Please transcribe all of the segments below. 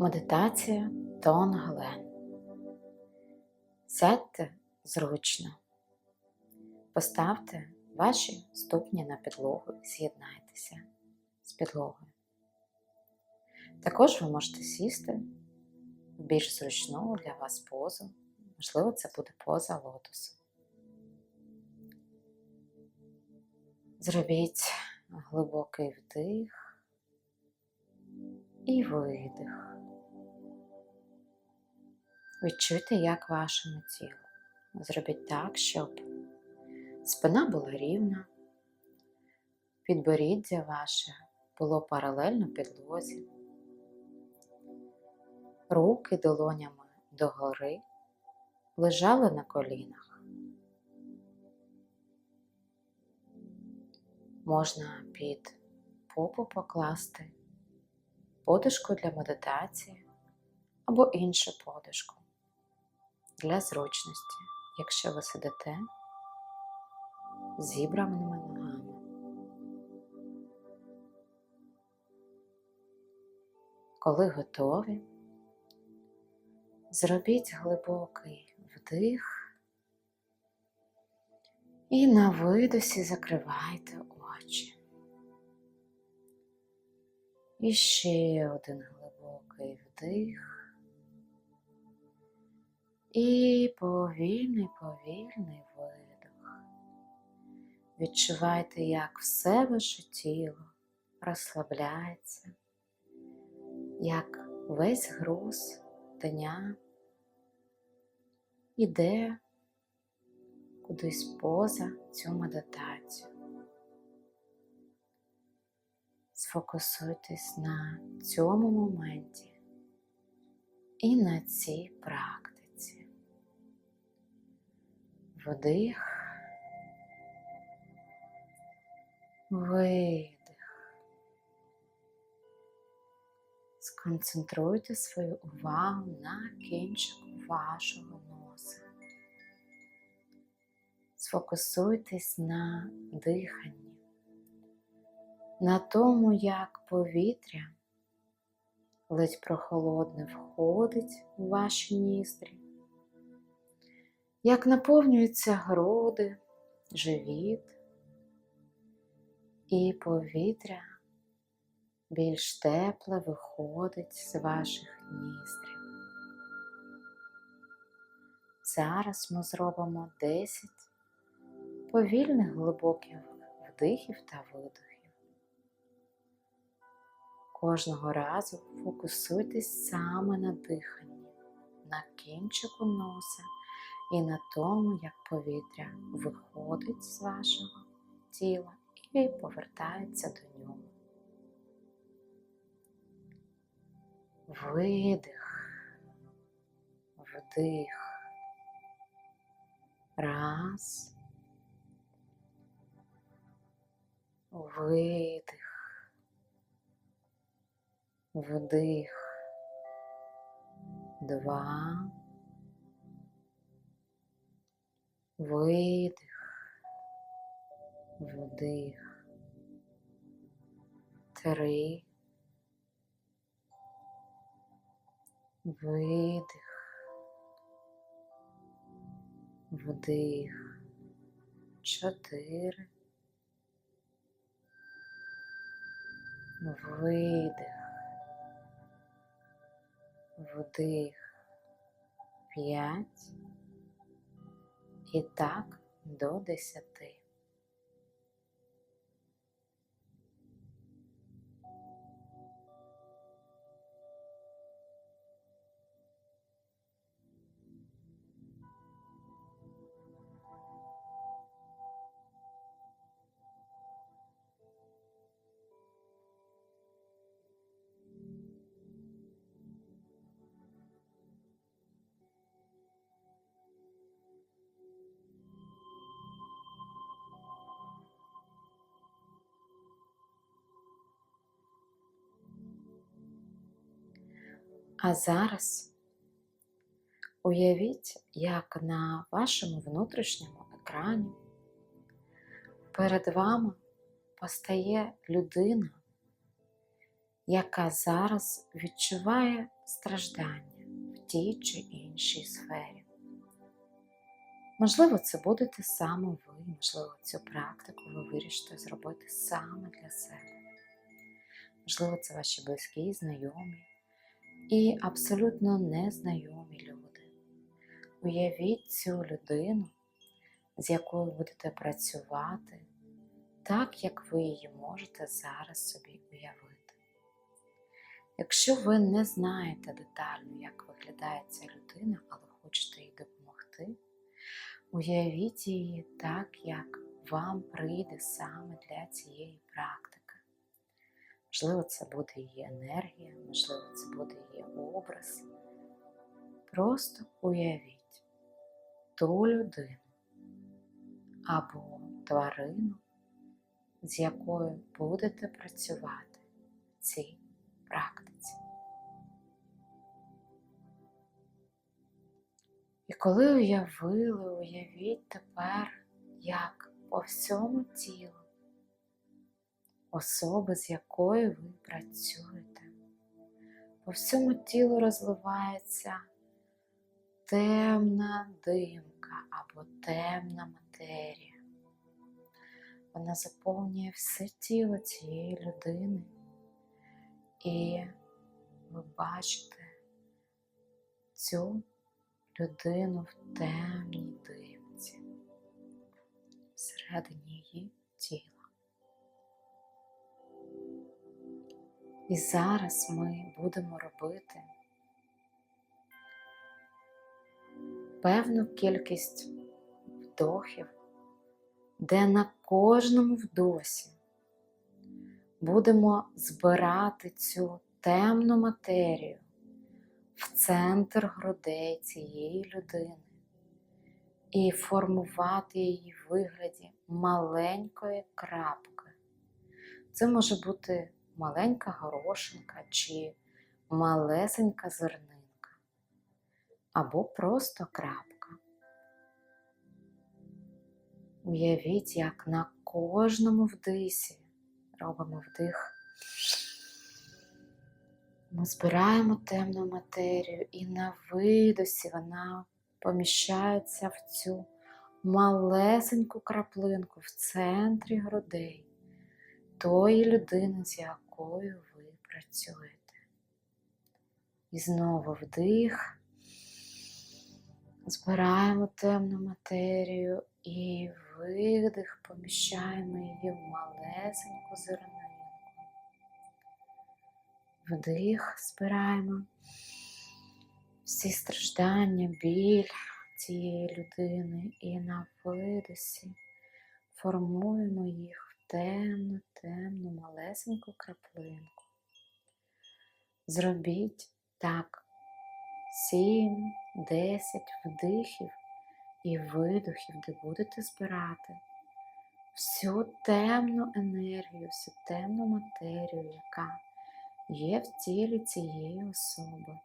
Медитація Тонглен. Сядьте зручно, поставте ваші ступні на підлогу і з'єднайтеся з підлогою. Також ви можете сісти в більш зручну для вас позу, можливо, це буде поза лотосу. Зробіть глибокий вдих і видих. Відчуйте, як вашому тілу. Зробіть так, щоб спина була рівна, підборіддя ваше було паралельно підлозі, руки долонями догори лежали на колінах. Можна під попу покласти подушку для медитації або іншу подушку для зручності, якщо ви сидите зібраними ногами. Коли готові, зробіть глибокий вдих і на видосі закривайте очі. І ще один глибокий вдих. І повільний, повільний видох. Відчувайте, як все ваше тіло розслабляється, як весь груз дня іде кудись поза цю медитацію. Сфокусуйтесь на цьому моменті і на цій практиці. Вдих, видих. Сконцентруйте свою увагу на кінчику вашого носа. Сфокусуйтесь на диханні, на тому, як повітря ледь прохолодне входить в ваші ніздрі, як наповнюються груди, живіт і повітря більш тепле виходить з ваших ніздрів. Зараз ми зробимо 10 повільних глибоких вдихів та видихів. Кожного разу фокусуйтесь саме на диханні, на кінчику носа і на тому, як повітря виходить з вашого тіла і повертається до нього. Видих, вдих. Раз. Видих. Вдих. Два. Видих. Вдих. Три. Видих, вдих, чотири, видих, вдих, п'ять і так до десяти. А зараз уявіть, як на вашому внутрішньому екрані перед вами постає людина, яка зараз відчуває страждання в тій чи іншій сфері. Можливо, це будете саме ви, можливо, цю практику ви вирішите зробити саме для себе. Можливо, це ваші близькі, знайомі і абсолютно незнайомі люди. Уявіть цю людину, з якою будете працювати, так як ви її можете зараз собі уявити. Якщо ви не знаєте детально, як виглядає ця людина, але хочете їй допомогти, уявіть її так, як вам прийде саме для цієї практики. Можливо, це буде її енергія, можливо, це буде її образ. Просто уявіть ту людину або тварину, з якою будете працювати в цій практиці. І коли уявили, уявіть тепер, як по всьому тілу особи, з якою ви працюєте. По всьому тілу розливається темна димка або темна матерія. Вона заповнює все тіло цієї людини, і ви бачите цю людину в темній димці всередині її тіла. І зараз ми будемо робити певну кількість вдохів, де на кожному вдосі будемо збирати цю темну матерію в центр грудей цієї людини і формувати її в вигляді маленької крапки. Це може бути маленька горошинка чи малесенька зернинка, або просто крапка. Уявіть, як на кожному вдисі робимо вдих. Ми збираємо темну матерію і на видосі вона поміщається в цю малесеньку краплинку в центрі грудей тої людини, з якою ви працюєте. І знову вдих, збираємо темну матерію і видих, поміщаємо її в малесеньку зернинку. Вдих, збираємо всі страждання, біль цієї людини і на видосі формуємо їх темну, темну, малесеньку краплинку. Зробіть так 7-10 вдихів і видохів, де будете збирати всю темну енергію, всю темну матерію, яка є в тілі цієї особи.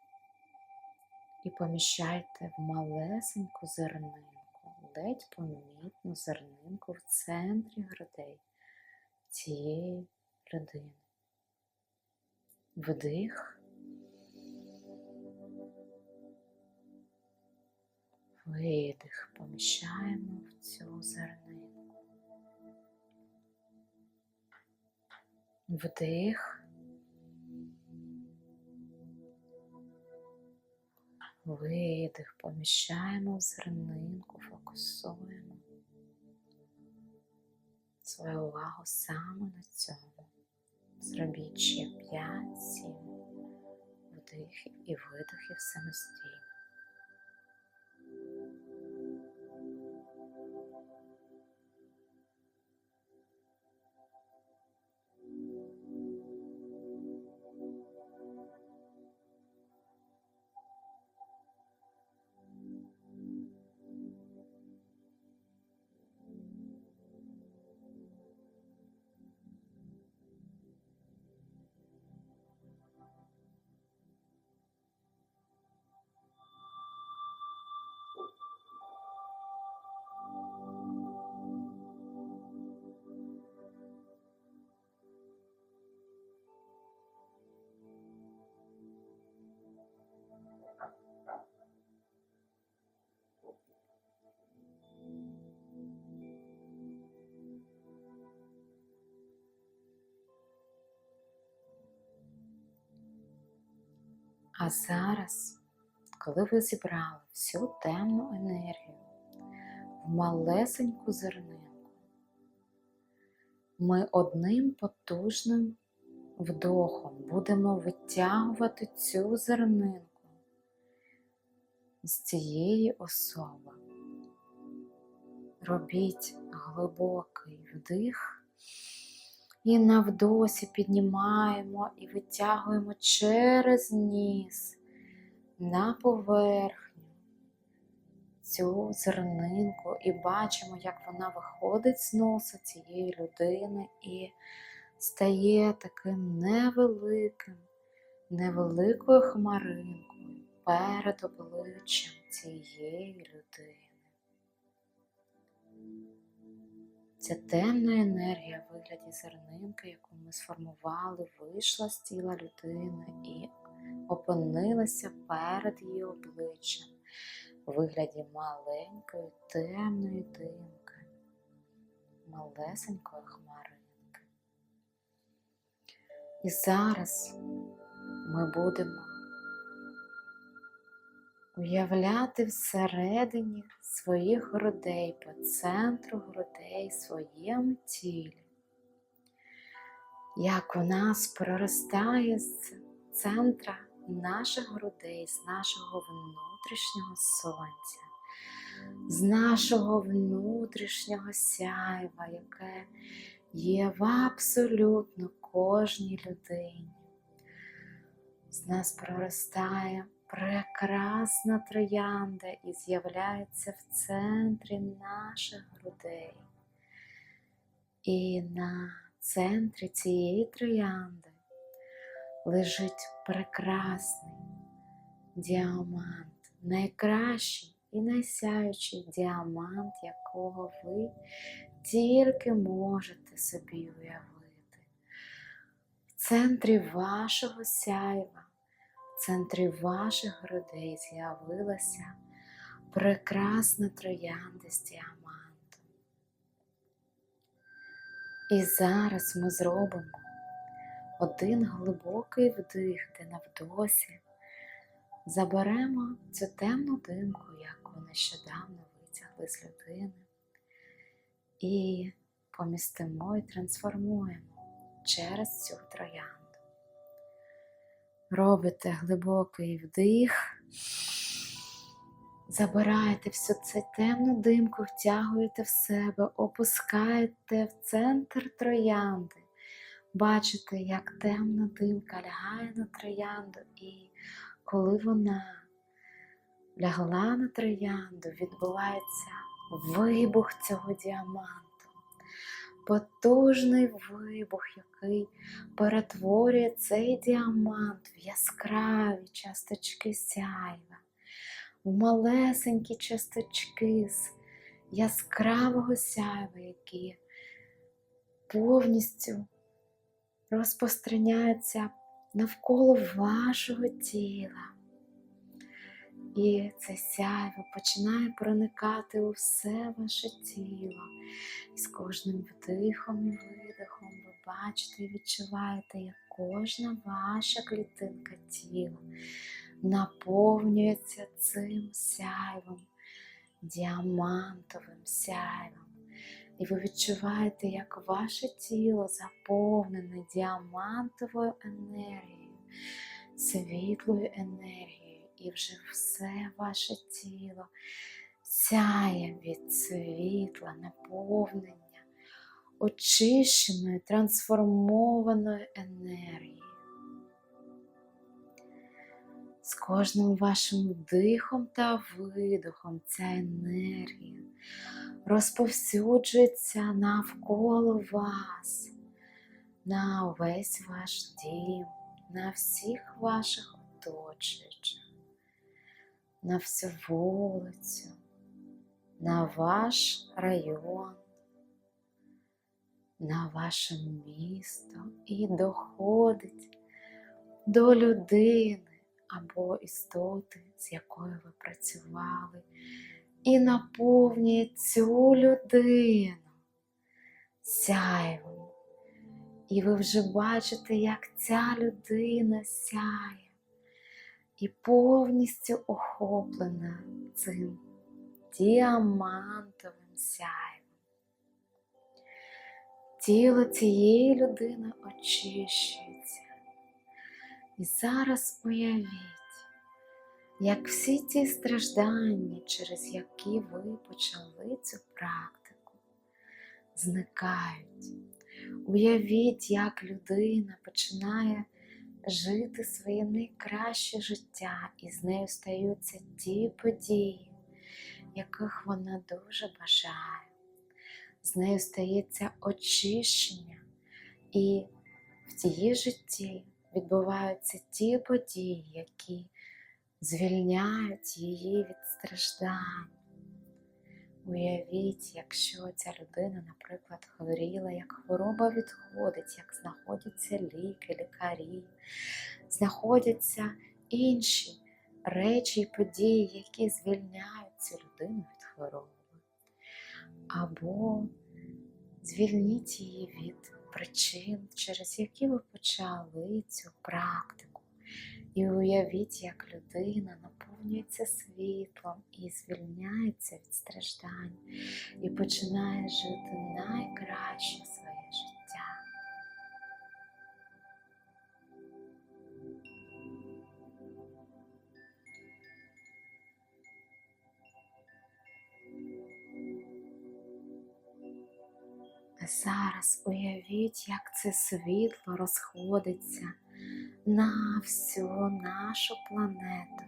І поміщайте в малесеньку зернинку, ледь помітну зернинку в центрі грудей цієї людини. Вдих. Видих поміщаємо в цю зернинку. Вдих. Видих поміщаємо в зернинку, фокусуємо свою увагу саме на цьому. Зробіть ще 5-7 вдихів і видихів самостійно. А зараз, коли ви зібрали всю темну енергію в малесеньку зернинку, ми одним потужним вдохом будемо витягувати цю зернинку з цієї особи. Робіть глибокий вдих і на вдосі піднімаємо і витягуємо через ніс на поверхню цю зернинку і бачимо, як вона виходить з носа цієї людини і стає таким невеликим, невеликою хмаринкою перед обличчям цієї людини. Ця темна енергія в вигляді зернинки, яку ми сформували, вийшла з тіла людини і опинилася перед її обличчям у вигляді маленької темної димки, малесенької хмаринки. І зараз ми будемо уявляти всередині своїх грудей, по центру грудей, своєму тілі, як у нас проростає з центра наших грудей, з нашого внутрішнього сонця, з нашого внутрішнього сяйва, яке є в абсолютно кожній людині. З нас проростає прекрасна троянда і з'являється в центрі наших грудей. І на центрі цієї троянди лежить прекрасний діамант, найкращий і найсяючий діамант, якого ви тільки можете собі уявити. В центрі вашого сяйва центрі ваших грудей з'явилася прекрасна троянда з діамантом. І зараз ми зробимо один глибокий вдих, де навдосі заберемо цю темну димку, яку нещодавно витягли з людини, і помістимо і трансформуємо через цю троянду. Робите глибокий вдих, забираєте всю цю темну димку, втягуєте в себе, опускаєте в центр троянди. Бачите, як темна димка лягає на троянду, і коли вона лягла на троянду, відбувається вибух цього діаманту потужний вибух, який перетворює цей діамант в яскраві часточки сяйва, в малесенькі часточки з яскравого сяйва, які повністю розпространяються навколо вашого тіла. І це сяйво починає проникати у все ваше тіло. І з кожним вдихом і видихом ви бачите і відчуваєте, як кожна ваша клітинка тіла наповнюється цим сяйвом, діамантовим сяйвом. І ви відчуваєте, як ваше тіло заповнене діамантовою енергією, світлою енергією і вже все ваше тіло сяє від світла, наповнення, очищеної, трансформованої енергії. З кожним вашим вдихом та видихом ця енергія розповсюджується навколо вас, на увесь ваш дім, на всіх ваших оточуючих на всю вулицю, на ваш район, на ваше місто і доходить до людини або істоти, з якою ви працювали, і наповнює цю людину сяйвом. І ви вже бачите, як ця людина сяє і повністю охоплена цим діамантовим сяйвом. Тіло цієї людини очищується. І зараз уявіть, як всі ті страждання, через які ви почали цю практику, зникають. Уявіть, як людина починає жити своє найкраще життя, і з нею стаються ті події, яких вона дуже бажає. З нею стається очищення, і в тієї житті відбуваються ті події, які звільняють її від страждань. Уявіть, якщо ця людина, наприклад, хворіла, як хвороба відходить, як знаходяться ліки, лікарі, знаходяться інші речі і події, які звільняють цю людину від хвороби. Або звільніть її від причин, через які ви почали цю практику. І уявіть, як людина наповнюється світлом і звільняється від страждань, і починає жити найкраще своє життя. А зараз уявіть, як це світло розходиться на всю нашу планету.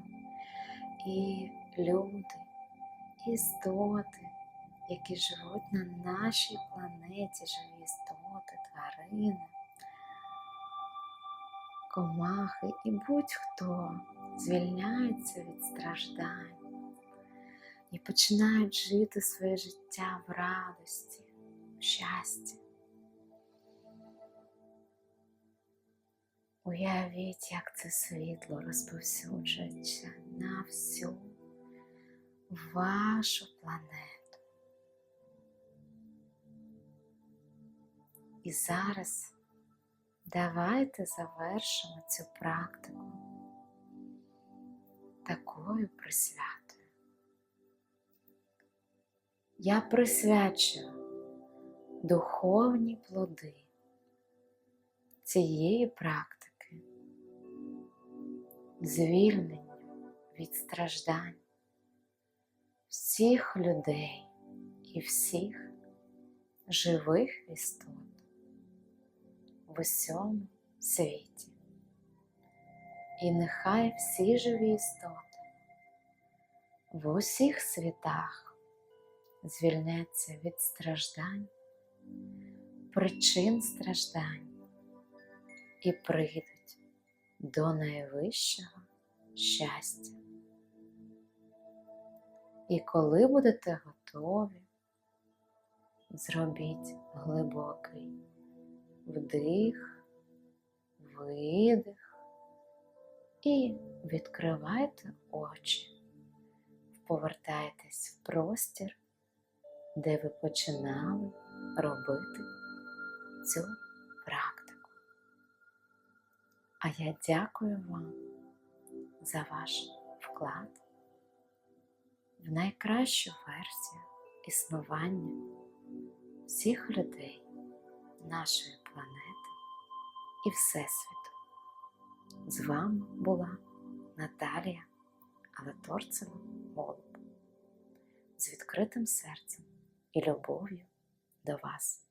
І люди, істоти, які живуть на нашій планеті, живі істоти, тварини, комахи і будь-хто звільняються від страждань і починають жити своє життя в радості, в щасті. Уявіть, як це світло розповсюджується на всю вашу планету. І зараз давайте завершимо цю практику такою присвятою. Я присвячую духовні плоди цієї практики звільненню від страждань всіх людей і всіх живих істот в усьому світі. І нехай всі живі істоти в усіх світах звільняться від страждань, причин страждань і прийдуть до найвищого щастя. І коли будете готові, зробіть глибокий вдих, видих і відкривайте очі, повертайтесь в простір, де ви починали робити цю практику. А я дякую вам за ваш вклад в найкращу версію існування всіх людей нашої планети і Всесвіту. З вами була Наталія Алаторцева Голуб з відкритим серцем і любов'ю до вас.